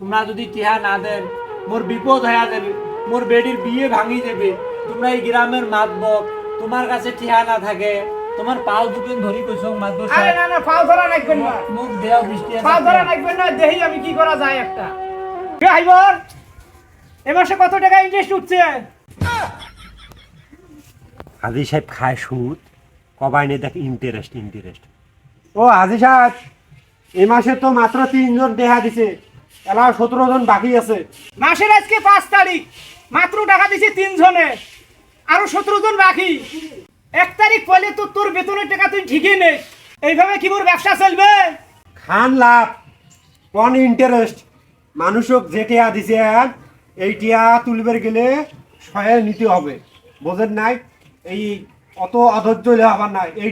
তোমরা যদি টিহা না দেন মোর বিপদ হয়ে যাবে মোর বেডির বিয়ে ভাঙি দেবে তোমরা এই গ্রামের মাতবক তোমার কাছে টিহা না থাকে। তোমার পাও দুদিন ধরি কইছো মাতব আরে না না পাও ধরা লাগবেন না মুখ দেও বৃষ্টি আছে। পাও ধরা লাগবেন না দেখি আমি কি করা যায় একটা। ড্রাইভার এ মাসে কত টাকা ইন্টারেস্ট উঠছে? হাজি সাহেব খায় সুদ কবাইনে দেখ ইন্টারেস্ট ইন্টারেস্ট ও হাজি সাহেব এই মাসে তো মাত্র তিনজন দেখা দিছে। এলা সতেরো জন বাকি আছে। মাসের আজকে পাঁচ তারিখ, মাত্র টাকা দিছে তিনজনে, আরও সতেরো জন বাকি। এক তারিখ পরে তো তোর বেতনের টাকা তুই ঠিকই নেই। এইভাবে কি মোর ব্যবসা চলবে? খান লাভ কোন ইন্টারেস্ট মানুষক যে দিছে এই টিয়া গেলে সয়ে নিতে হবে। বোঝেন নাই? এই অত অধৈর্য হবার নাই। এই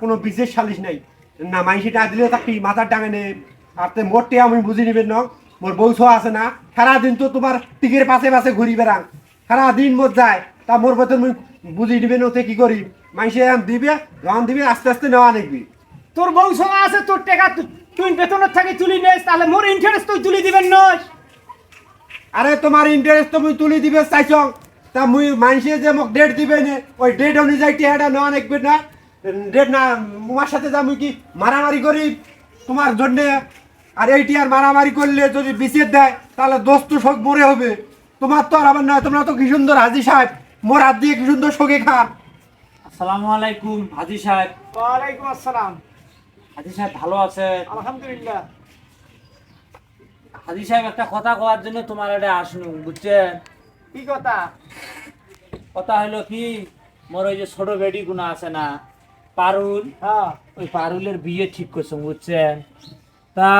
কোনো বিশেষ সালিশ নাই। না মাইসি টা দিলে তাকে মাথার টাঙে নে আর তে মোর টিয়া আমি বুঝি নিবেন ন। মোর বৌছ আছে না সারাদিন তো তোমার টিকের পাশে পাশে ঘুরি বেড়াং সারাদিন মোর যায় তা মোর বেতন মুই বুঝি দিবে নতে কি করি মাইসে দিবে যখন দিবে আস্তে আস্তে নেওয়া দেখবি তোর বউ সঙ্গে আছে তোর টাকা তুই বেতনের থেকে তুলি নেস তাহলে মোর ইন্টারেস্ট তুই তুলি দিবেন নয় আরে তোমার ইন্টারেস্ট তুমি তুলি দিবে চাইছ। তা মুই মানসে যে মোক ডেট দিবে নে ওই ডেট অনুযায়ী টিয়াটা নেওয়া দেখবে না? ডেট না তোমার সাথে যা মুই কি মারামারি করি তোমার জন্যে আর এইটি আর মারামারি করলে যদি বিচের দেয় তাহলে দোস্ত শোক মরে হবে। তোমার তো আর আবার নয় তোমরা তো কি সুন্দর হাজি সাহেব। মোর হাত দিয়ে কি সুন্দর শোকে খান। আসসালামু আলাইকুম হাজি সাহেব। ওয়ালাইকুম আসসালাম। হাজি সাহেব ভালো আছে? আলহামদুলিল্লাহ। হাজি সাহেব একটা কথা কওয়ার জন্য তোমার এটা আসনু বুঝছেন? কি কথা? কথা হলো কি মোর ওই যে ছোট বেডি গুনা আছে না পারুল? হ্যাঁ। ওই পারুলের বিয়ে ঠিক করছ বুঝছেন? তা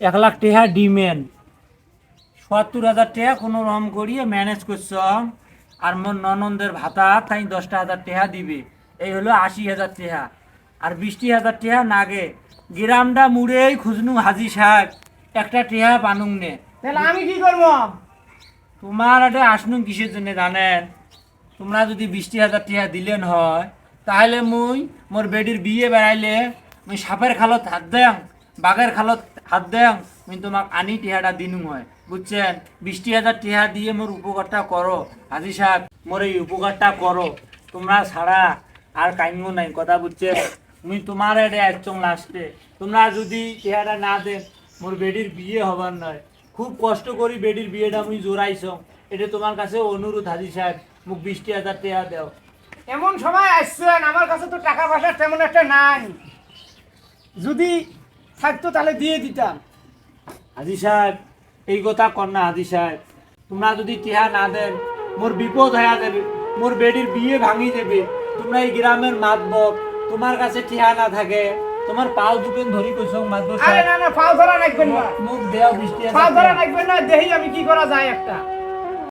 এক লাখ টাকা ডিমেন। সত্তর হাজার টাকা কোনো রকম করিয়ে ম্যানেজ করছ আর মোর ননন্দের ভাতা তাই দশটা হাজার টাকা দিবে। এই হলো আশি হাজার টাকা আর বিশটি হাজার টাকা নাগে। গ্রামটা মুড়েই খুঁজনু হাজি সাহেব। একটা টেহা পানুং নে। তাহলে আমি কি করব? তোমার এটা আসনু কিসের জন্য জানেন? তোমরা যদি বৃষ্টি হাজার টিয়া দিলেন হয় তাহলে মুই মোর বেডির বিয়ে বেড়াইলে মুই সাপের খালত হাত দেং বাঘের খালত হাত দেং মুই তোমাক আনি টিহাটা দিনু হয় বুঝছেন? বৃষ্টি হাজার টিহা দিয়ে মোর উপকারটা করো হাজি সাহেব মোর এই উপকারটা করো তোমরা ছাড়া আর কাইমো নাই, কথা বুঝছে মুই তোমার এটা একচং লাস্টে তোমরা যদি টিহাটা না দেন মোর বেডির বিয়ে হবার নয় খুব কষ্ট করি বেডির বিয়েটা মুই জোরাইছ এটা তোমার কাছে অনুরোধ হাজি সাহেব। মুখ বৃষ্টি হাজার টাকা দেও। এমন সময় আসছেন আমার কাছে তো টাকা পয়সা তেমন একটা নাই। যদি থাকতো তাহলে দিয়ে দিতাম। হাজি সাহেব এই কথা কর না হাজি সাহেব। তোমরা যদি টিহা না দেন মোর বিপদ হয়ে যাবে মোর বেডির বিয়ে ভাঙি দেবে তোমরা এই গ্রামের মাতবক তোমার কাছে টিহা না থাকে তোমার পাও দুকেন ধরি কইছ মাতব আরে না না পাও ধরা লাগবেন না। মুখ দেও বৃষ্টি পাও ধরা লাগবেন না দেখি আমি কি করা যায় একটা?